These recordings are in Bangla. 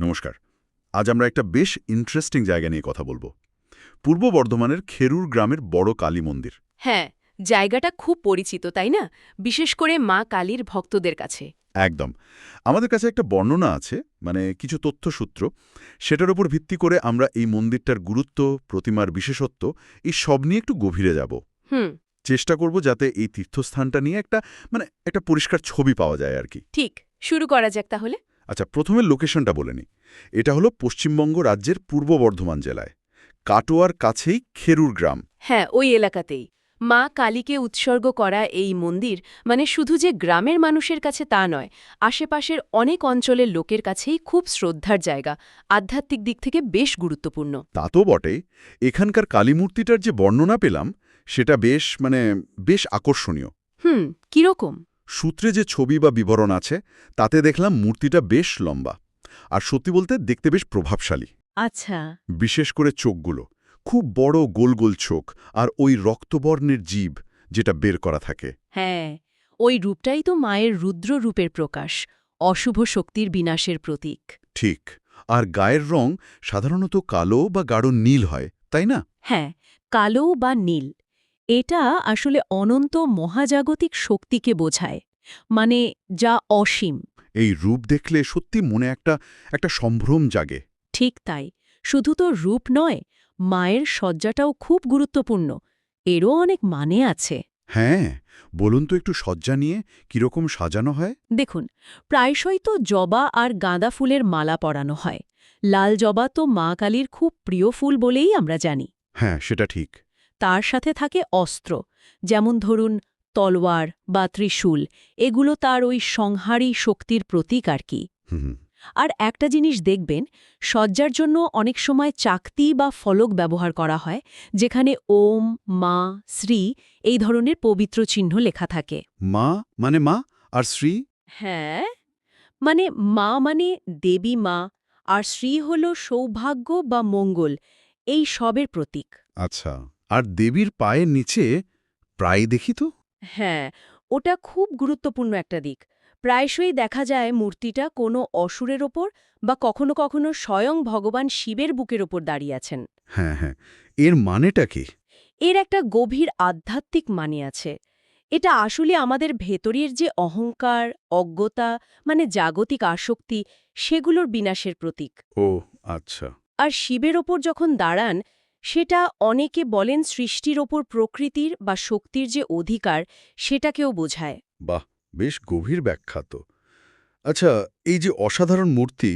নমস্কার। আজ আমরা একটা বেশ ইন্টারেস্টিং জায়গা নিয়ে কথা বলব। পূর্ব বর্ধমানের খেরুর গ্রামের বড় কালী মন্দির। হ্যাঁ জায়গাটা খুব পরিচিত তাই না? বিশেষ করে মা কালীর ভক্তদের কাছে। একদম। আমাদের কাছে একটা বর্ণনা আছে মানে কিছু তথ্যসূত্র। সেটার উপর ভিত্তি করে আমরা এই মন্দিরটার গুরুত্ব প্রতিমার বিশেষত্ব এই সব নিয়ে একটু গভীরে যাব। হুম। চেষ্টা করব যাতে এই তীর্থস্থানটা নিয়ে একটা মানে একটা পরিষ্কার ছবি পাওয়া যায় আর কি। ঠিক শুরু করা যাক তাহলে। আচ্ছা প্রথমে লোকেশনটা বলে নিই। এটা হলো পশ্চিমবঙ্গ রাজ্যের পূর্ব বর্ধমান জেলায়। কাটোয়ার কাছেই খেরুর গ্রাম। হ্যাঁ ওই এলাকাতেই। মা কালীকে উৎসর্গ করা এই মন্দির মানে শুধু যে গ্রামের মানুষের কাছে তা নয় আশেপাশের অনেক অঞ্চলের লোকের কাছেই খুব শ্রদ্ধার জায়গা। আধ্যাত্মিক দিক থেকে বেশ গুরুত্বপূর্ণ। তা তো বটে এখানকার কালীমূর্তিটার যে বর্ণনা পেলাম সেটা বেশ মানে বেশ আকর্ষণীয়। হুম কীরকম? সূত্রে যে ছবি বা বিবরণ আছে তাতে দেখলাম মূর্তিটা বেশ লম্বা। আর সত্যি বলতে দেখতে বেশ প্রভাবশালী। আচ্ছা। বিশেষ করে চোখগুলো। খুব বড় গোল গোল চোখ আর ওই রক্তবর্ণের জীব যেটা বের করা থাকে। হ্যাঁ ওই রূপটাই তো মায়ের রুদ্র রূপের প্রকাশ অশুভ শক্তির বিনাশের প্রতীক। ঠিক আর গায়ের রং সাধারণত কালো বা গাঢ় নীল হয় তাই না? হ্যাঁ কালো বা নীল। এটা আসলে অনন্ত মহাজাগতিক শক্তিকে বোঝায় মানে যা অসীম। এই রূপ দেখলে সত্যি মনে একটা একটা সম্ভ্রম জাগে। ঠিক তাই শুধু তো রূপ নয় মায়ের সজ্জাটাও খুব গুরুত্বপূর্ণ এরও অনেক মানে আছে। হ্যাঁ বলুন তো একটু সজ্জা নিয়ে কীরকম সাজানো হয়? দেখুন প্রায়শই তো জবা আর গাঁদা ফুলের মালা পরানো হয় লাল জবা তো মা কালীর খুব প্রিয় ফুল বলেই আমরা জানি। হ্যাঁ সেটা ঠিক। তার সাথে থাকে অস্ত্র যেমন ধরুন তলোয়ার বা ত্রিশূল এগুলো তার ওই সংহারী শক্তির প্রতীক আর কি। আর একটা জিনিস দেখবেন সজ্জার জন্য অনেক সময় চাকতি বা ফলক ব্যবহার করা হয় যেখানে ওম মা শ্রী এই ধরনের পবিত্র চিহ্ন লেখা থাকে। মা মানে মা আর শ্রী? হ্যাঁ মানে মা মানে দেবী মা আর শ্রী হল সৌভাগ্য বা মঙ্গল এই সবের প্রতীক। আচ্ছা। আর দেবীর পায়ের নিচে প্রায় দেখি তো? হ্যাঁ ওটা খুব গুরুত্বপূর্ণ একটা দিক। প্রায়শই দেখা যায় মূর্তিটা কোনো অসুরের ওপর বা কখনো কখনো স্বয়ং ভগবান শিবের বুকের ওপর দাঁড়িয়ে আছেন। হ্যাঁ হ্যাঁ। এর মানেটা কি? এর একটা গভীর আধ্যাত্মিক মানে আছে। এটা আসলে আমাদের ভেতরের যে অহংকার অজ্ঞতা মানে জাগতিক আসক্তি সেগুলোর বিনাশের প্রতীক। ও আচ্ছা। আর শিবের ওপর যখন দাঁড়ান সেটা অনেকে বলেন সৃষ্টির ওপর প্রকৃতির বা শক্তির যে অধিকার সেটাকেও বোঝায়। বাহ বেশ গভীর ব্যাখ্যা তো আচ্ছা এই যে অসাধারণ মূর্তি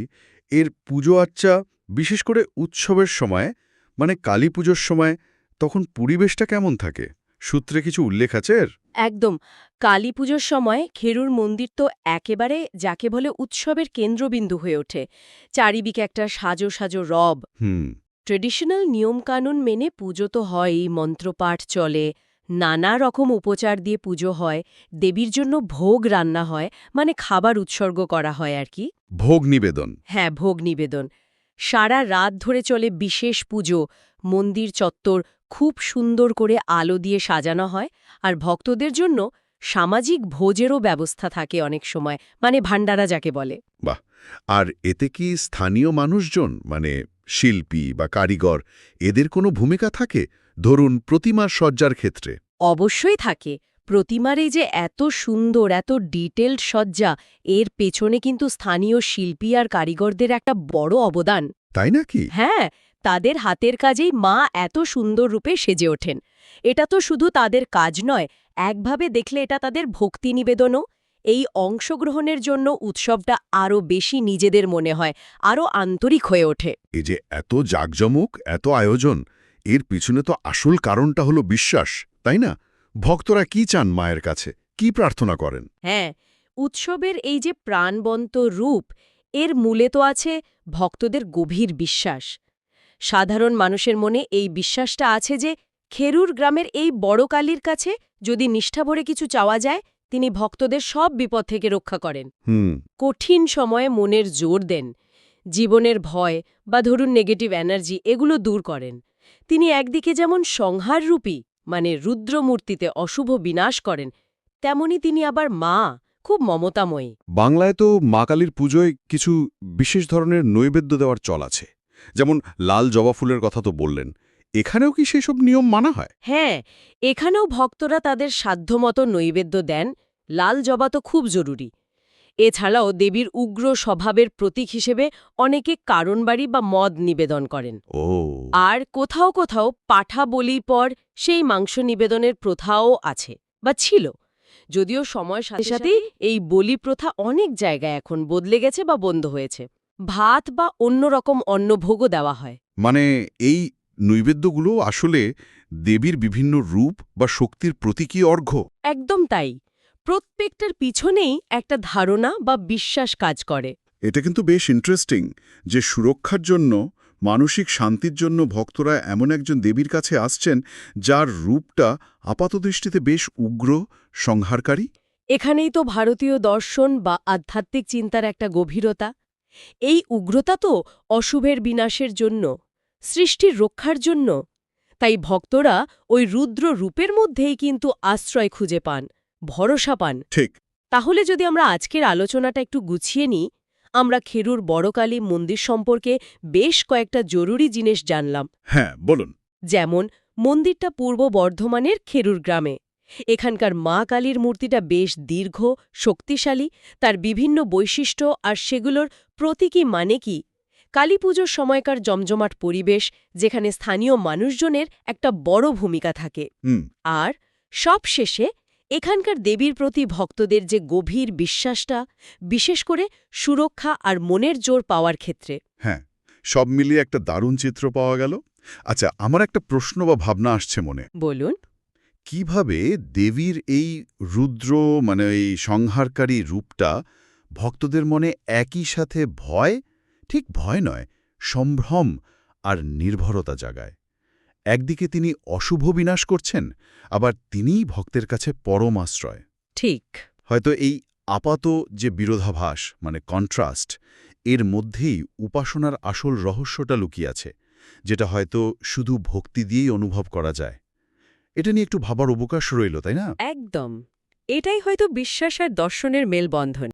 এর পুজো আচ্চা বিশেষ করে উৎসবের সময় মানে কালী পুজোর সময় তখন পরিবেশটা কেমন থাকে? সূত্রে কিছু উল্লেখ আছে এর? একদম কালী পুজোর সময় খেরুর মন্দির তো একেবারে যাকে বলে উৎসবের কেন্দ্রবিন্দু হয়ে ওঠে। চারিদিকে একটা সাজো সাজো রব। হুম। ট্রেডিশনাল নিয়মকানুন মেনে পুজো তো হয়ই মন্ত্রপাঠ চলে নানা রকম উপচার দিয়ে পুজো হয় দেবীর জন্য ভোগ রান্না হয় মানে খাবার উৎসর্গ করা হয় আর কি। ভোগ নিবেদন। হ্যাঁ ভোগ নিবেদন। সারা রাত ধরে চলে বিশেষ পুজো মন্দির চত্বর খুব সুন্দর করে আলো দিয়ে সাজানো হয় আর ভক্তদের জন্য সামাজিক ভোজেরও ব্যবস্থা থাকে অনেক সময় মানে ভাণ্ডারা যাকে বলে। বাহ! আর এতে কি স্থানীয় মানুষজন মানে শিল্পী বা কারিগর এদের কোনো ভূমিকা থাকে? ধরুন প্রতিমার সজ্জার ক্ষেত্রে। অবশ্যই থাকে। প্রতিমার যে এত সুন্দর এত ডিটেলড সজ্জা এর পেছনে কিন্তু স্থানীয় শিল্পী আর কারিগরদের একটা বড় অবদান। তাই নাকি? হ্যাঁ তাদের হাতের কাজেই মা এত সুন্দর রূপে সেজে ওঠেন। এটা তো শুধু তাদের কাজ নয় একভাবে দেখলে এটা তাদের ভক্তি নিবেদনও। এই অংশগ্রহণের জন্য উৎসবটা আরও বেশি নিজেদের মনে হয় আরও আন্তরিক হয়ে ওঠে। এই যে এত জাকজমক এত আয়োজন এর পিছনে তো আসল কারণটা হলো বিশ্বাস তাই না? ভক্তরা কি চান মায়ের কাছে? কি প্রার্থনা করেন? হ্যাঁ উৎসবের এই যে প্রাণবন্ত রূপ এর মূলে তো আছে ভক্তদের গভীর বিশ্বাস। সাধারণ মানুষের মনে এই বিশ্বাসটা আছে যে খেরুর গ্রামের এই বড় কালীর কাছে যদি নিষ্ঠাভরে কিছু চাওয়া যায় তিনি ভক্তদের সব বিপদ থেকে রক্ষা করেন। হুম। কঠিন সময়ে মনের জোর দেন। জীবনের ভয় বা ধরুন নেগেটিভ এনার্জি এগুলো দূর করেন। তিনি একদিকে যেমন সংহাররূপী মানে রুদ্রমূর্তিতে অশুভ বিনাশ করেন তেমনি তিনি আবার মা খুব মমতাময়ী। বাংলায় তো মা কালীর পুজোয় কিছু বিশেষ ধরনের নৈবেদ্য দেওয়ার চল আছে। যেমন লাল জবা ফুলের কথা তো বললেন। এখানেও কি সেসব নিয়ম মানা হয়? হ্যাঁ এখানেও ভক্তরা তাদের সাধ্যমতো নৈবেদ্য দেন লাল জবা তো খুব জরুরি। এছাড়াও দেবীর উগ্র স্বভাবের প্রতীক হিসেবে অনেকে কারণবাড়ি বা মদ নিবেদন করেন। ও। আর কোথাও কোথাও পাঠা বলি পর সেই মাংস নিবেদনের প্রথাও আছে বা ছিল। যদিও সময়ের সাথে সাথে এই বলি প্রথা অনেক জায়গায় এখন বদলে গেছে বা বন্ধ হয়েছে। ভাত বা অন্য রকম অন্নভোগও দেওয়া হয়। মানে এই নৈবেদ্যগুলো আসলে দেবীর বিভিন্ন রূপ বা শক্তির প্রতীকী অর্ঘ্য? একদম তাই। প্রত্যেকটার পিছনেই একটা ধারণা বা বিশ্বাস কাজ করে। এটা কিন্তু বেশ ইন্টারেস্টিং যে সুরক্ষার জন্য মানসিক শান্তির জন্য ভক্তরা এমন একজন দেবীর কাছে আসছেন যার রূপটা আপাতদৃষ্টিতে বেশ উগ্র সংহারকারী। এখানেই তো ভারতীয় দর্শন বা আধ্যাত্মিক চিন্তার একটা গভীরতা। এই উগ্রতা তো অশুভের বিনাশের জন্য সৃষ্টির রক্ষার জন্য। তাই ভক্তরা ওই রুদ্র রূপের মধ্যেই কিন্তু আশ্রয় খুঁজে পান। ভরসা পান। ঠিক। তাহলে যদি আমরা আজকের আলোচনাটা একটু গুছিয়ে নিই আমরা খেরুর বড়কালী মন্দির সম্পর্কে বেশ কয়েকটা জরুরি জিনিস জানলাম। হ্যাঁ বলুন। যেমন মন্দিরটা পূর্ব বর্ধমানের খেরুর গ্রামে। এখানকার মা কালীর মূর্তিটা বেশ দীর্ঘ শক্তিশালী তার বিভিন্ন বৈশিষ্ট্য আর সেগুলোর প্রতীকী মানে কি? কালী পুজোর সময়কার জমজমাট পরিবেশ যেখানে স্থানীয় মানুষজনের একটা বড় ভূমিকা থাকে। আর সবশেষে এখানকার দেবীর প্রতি ভক্তদের যে গভীর বিশ্বাসটা বিশেষ করে সুরক্ষা আর মনের জোর পাওয়ার ক্ষেত্রে। হ্যাঁ সব মিলিয়ে একটা দারুণ চিত্র পাওয়া গেল। আচ্ছা আমার একটা প্রশ্ন বা ভাবনা আসছে মনে। বলুন। কীভাবে দেবীর এই রুদ্র মানে এই সংহারকারী রূপটা ভক্তদের মনে একই সাথে ভয় ঠিক ভয় নয় সম্ভ্রম আর নির্ভরতা জাগায়? একদিকে তিনি অশুভ বিনাশ করছেন আবার তিনিই ভক্তের কাছে পরম আশ্রয়। ঠিক। হয়তো এই আপাত যে বিরোধাভাস মানে কন্ট্রাস্ট এর মধ্যেই উপাসনার আসল রহস্যটা লুকিয়ে আছে যেটা হয়তো শুধু ভক্তি দিয়েই অনুভব করা যায়। এটা নিয়ে একটু ভাবার অবকাশ রইল তাই না? একদম। এটাই হয়তো বিশ্বাস আর দর্শনের মেলবন্ধন।